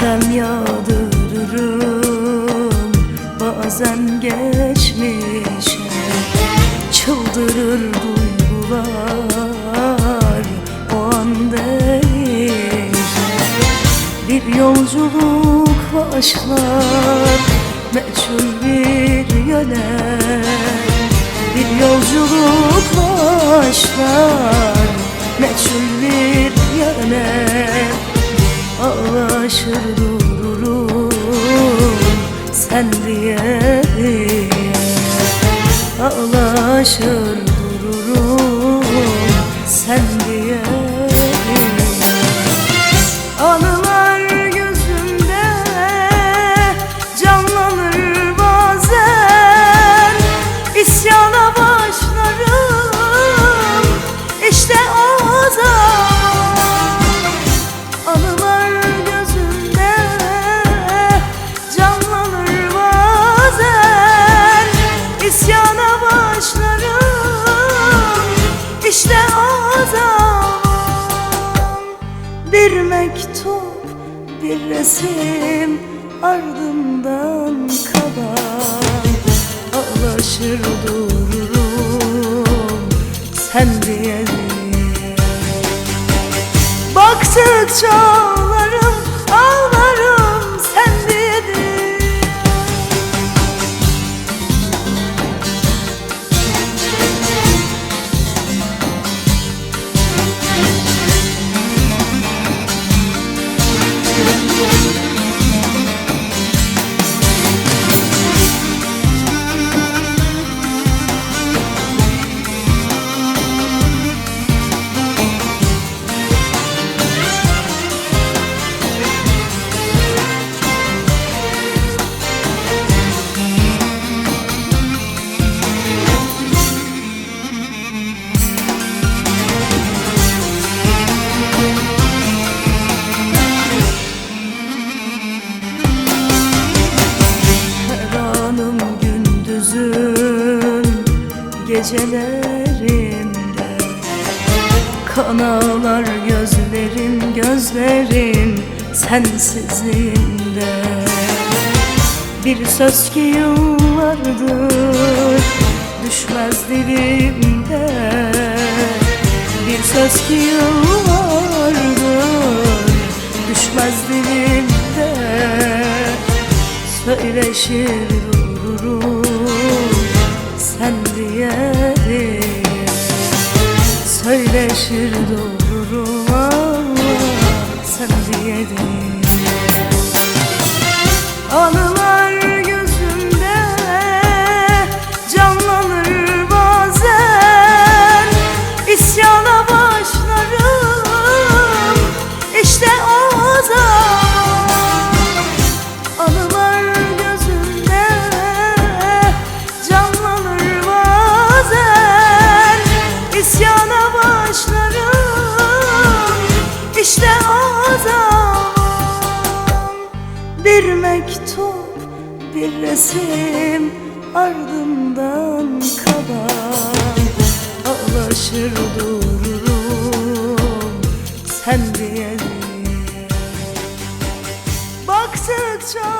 Sitem yağdırırım bazen geçmişe Çıldırır duygular. O an değil. Bir yolculuk başlar meçhul bir yöne. Bir yolculuk sen diye. Ağlaşır dururum sen diye Bir mektup bir resim ardından kalan Ağlaşır dururum sen diye. Baktıkça gecelerimde. Kan ağlar gözlerim gözlerim sensizliğinde Bir söz ki yıllardır düşmez dilimde. Bir söz ki yıllardır düşmez dilimde. Söyleşir dururum diye diye Söyleşir dururum ama sen diye diye Bir mektup bir resim ardından kalan Ağlaşır dururum sen diye diye. Baktıkça